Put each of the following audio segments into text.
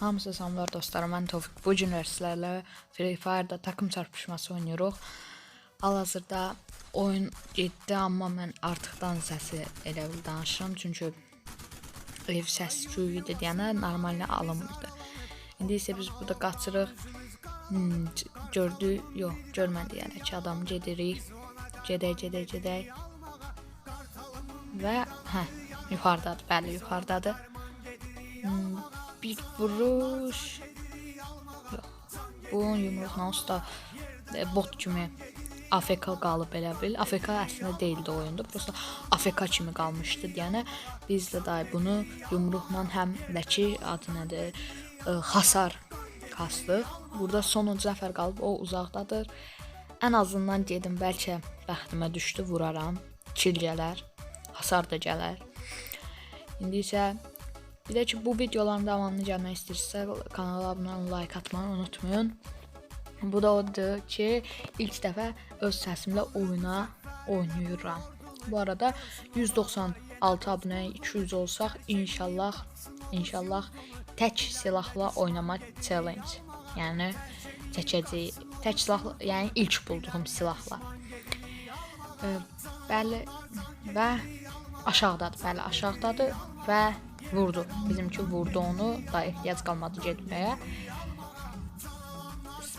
Hamısı salamlar dostlarım. Mən Tofiq. Bu gün sizlərlə Free Fire-da takım çarpışması oynayırıq. Hal-hazırda oyun getdi, amma mən artıqdan səsi elə bil danışıram, çünki ev səs-küyü idi deyənə normalni alınmırdı. İndi isə biz burada qaçırıq. Hmm, gördü, yox, görmədi yəni ki, adam gedirik. Gedək, gedək, gedək. Və hə, yuxarıdadır, bəli, yuxarıdadır. Hmm, bir vuruş. Yox. Bu yumruqla usta e, bot kimi AFK qalıb elə bil. AFK əslində deyildi oyunda. Prosta AFK kimi qalmışdı. Yəni biz də day bunu yumruqla həm də ki adı nədir? E, hasar kastıq. Burada sonuncu nəfər qalıb, o uzaqdadır. Ən azından dedim bəlkə bəxtimə düşdü, vuraram. Kill gələr, hasar da gələr. İndi isə bir də ki bu videoların davamını gəlmək istəyirsə kanala abunə olun, like atmağı unutmayın. Bu da odur ki, ilk dəfə öz səsimlə oyuna oynayıram. Bu arada 196 abunəyə 200 olsaq, inşallah inşallah tək silahla oynama challenge. Yəni çəkəcəyik. Tək silahla, yəni ilk bulduğum silahla. Ə, bəli və aşağıdadır, bəli, aşağıdadır və vurdu. Bizimki vurdu onu, da ehtiyac qalmadı getməyə.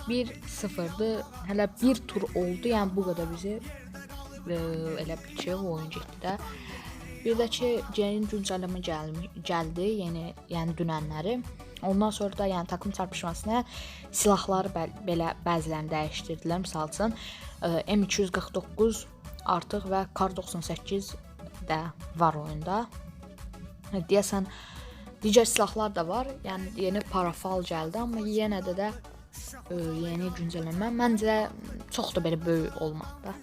1-0-dır. Hələ bir tur oldu, yəni bu qədər bizi ə, elə bil ki, oyun getdi də. Bir də ki, yeni güncəlləmə gəlmi, gəldi, yeni, yəni dünənləri. Ondan sonra da yəni takım çarpışmasına silahları bəl, belə bəzilərini dəyişdirdilər. Məsəl üçün ə, M249 artıq və Kar 98 də var oyunda. Hə, Deyəsən digər silahlar da var. Yəni yeni parafal gəldi, amma yenə də də ə, yeni güncəlləmə məncə çox da belə böyük olmadı da.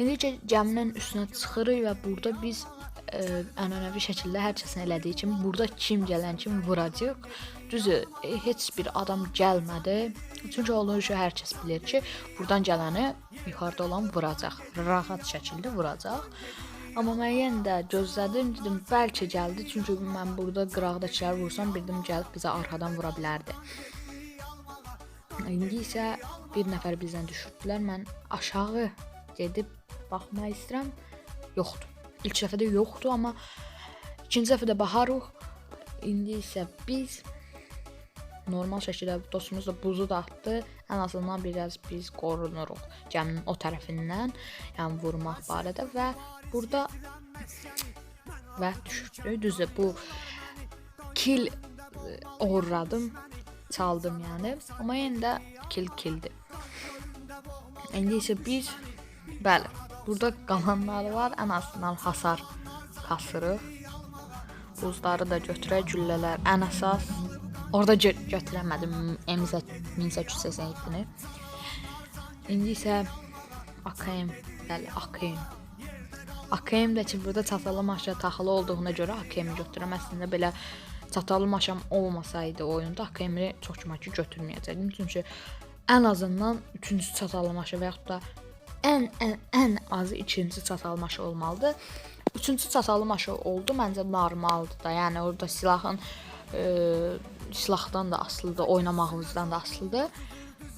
İndicə gəminin üstünə çıxırıq və burada biz ə, ənənəvi şəkildə hər kəsin elədiyi kimi burada kim gələn kimi vuracaq. Düzü e, heç bir adam gəlmədi. Çünki olur ki, hər kəs bilir ki, buradan gələni yuxarıda olan vuracaq. Rahat şəkildə vuracaq. Amma yenə də gözlədim, dedim bəlkə gəldi, çünki mən burada qıraqdakıları vursam, bildim gəlib bizə arxadan vura bilərdi. İndi isə bir nəfər bizdən düşürdülər. Mən aşağı gedib baxmaq istəyirəm. Yoxdur. İlk dəfədə yoxdur, amma ikinci dəfədə baxarıq. İndi isə biz normal şəkildə dostumuz da buzu da atdı. Ən azından biraz biz qorunuruq gəminin o tərəfindən, yəni vurmaq barədə və burada və düşürdü. Düzdür, bu kill e, oğurladım, çaldım yəni. Amma yenə də kill killdir. İndi isə biz bəli, burada qalanlar var. Ən azından hasar kasırıq. Buzları da götürək, güllələr ən əsas. Orada gö götürəmədim M1887-ni. İndi isə AKM, bəli, AKM. AKM də ki, burada çatalı maşa taxılı olduğuna görə AKM-i götürürəm. Əslində belə çatalı maşam olmasaydı oyunda AKM-i çox ki, götürməyəcəkdim. Çünki ən azından 3-cü çatalı maşa və yaxud da ən ən ən azı ikinci çatalı maşa olmalıdır. Üçüncü çatalı maşa oldu, məncə normaldır da. Yəni orada silahın e, silahdan da asılıdır, oynamağımızdan da asılıdır.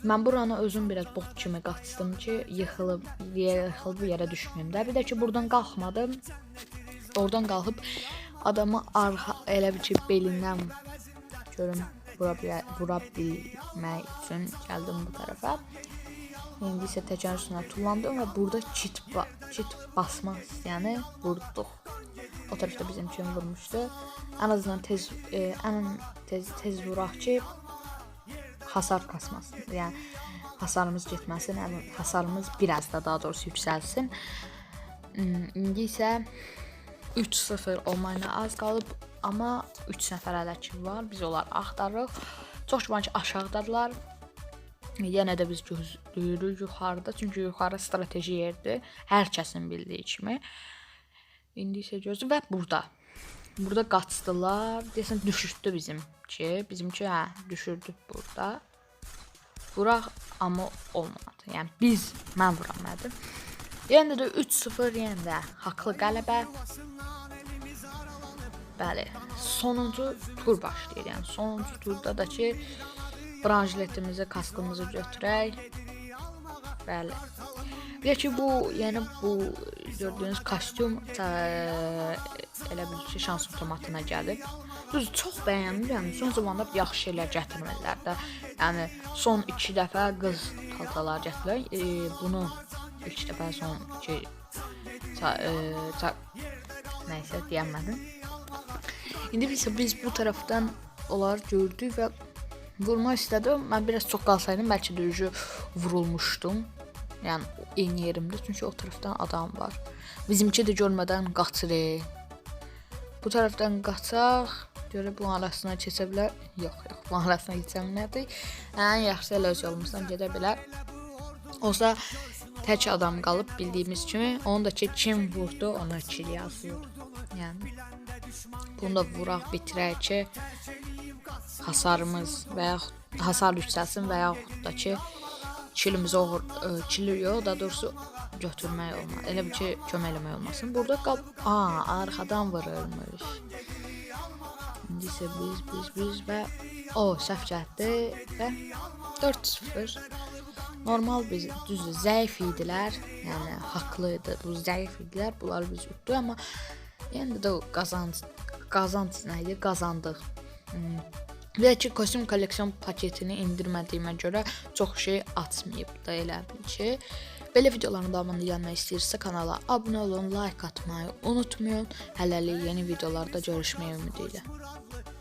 Mən buranı özüm biraz bot kimi qaçdım ki, yıxılıb, yıxılıb yerə düşməyim də. Bir də ki, buradan qalxmadım. Oradan qalxıb adamı arxa elə bir ki, belindən görüm vura, bilə, vura bilmək üçün gəldim bu tərəfə. İndi isə üstünə tullandım və burada kit, ba kit basmaq istəyəni vurduq. O tərəfdə bizim kimi vurmuşdu. Ən azından tez e, ən tez tez vuraq ki hasar kasmasın. Yəni hasarımız getməsin, hasarımız biraz da daha doğrusu yüksəlsin. Hmm, İndi isə 3-0 olmağına az qalıb, amma 3 nəfər hələ ki var. Biz onları axtarırıq. Çox güman ki aşağıdadılar. Yenə də biz gözləyirik yuxarıda, çünki yuxarı strateji yerdir. Hər kəsin bildiyi kimi. İndi isə gözü və burada. Burada qaçdılar. Deyəsən düşürdü bizimki. Bizimki hə, düşürdü burada. Vuraq amma olmadı. Yəni biz mən vuramadım. Yenə də 3-0 yenə də haqlı qələbə. Bəli, sonuncu tur başlayır. Yəni sonuncu turda da ki branşletimizi, kaskımızı götürək. Bəli. Bir də bu, yəni bu gördüyünüz kostyum elə bil ki şans otomatına gəlib. Düz çox bəyənmirəm. Son zamanlarda yaxşı şeylər gətirmirlər də. Yəni son 2 dəfə qız paltalar gətiriblər. E, bunu ilk dəfə son 2 ça, e, nəysə deyəmədim. İndi biz, biz bu tərəfdən onları gördük və vurmaq istədim. Mən biraz çox qalsaydım bəlkə ucu vurulmuşdum. Yəni eyni yerimdə çünki o tərəfdən adam var. Bizimki də görmədən qaçır. Bu tərəfdən qaçaq. Görə bu arasına keçə bilər. Yox, yox, bu arasına keçə bilmədik. Ən yaxşısı elə öz yolumuzdan gedə bilər. Olsa tək adam qalıb bildiyimiz kimi, onu da ki kim vurdu, ona kill yazılır. Yəni bunu da vuraq bitirək ki hasarımız və yaxud hasar yüksəlsin və yaxud da ki kilimizi oğur, ə, kili yox, da doğrusu götürmək olmaz. Elə bir ki kömək eləmək olmasın. Burada qal, a, arxadan vurulmuş. İndi isə biz biz biz və o səhv gəldi və 4-0 normal biz düzdür zəif idilər. Yəni haqlı idi. Bu zəif idilər. Bunlar biz utdu amma yəni də qazanc qazanc nə idi? Qazandıq. Hmm. Də ki kostyum kolleksiyon paketini indirmədiyimə görə çox şey atmayıb da elə bil ki. Belə videoların davamını gəlmək istəyirsə kanala abunə olun, like atmayı unutmayın. Hələlik yeni videolarda görüşmək ümidi ilə.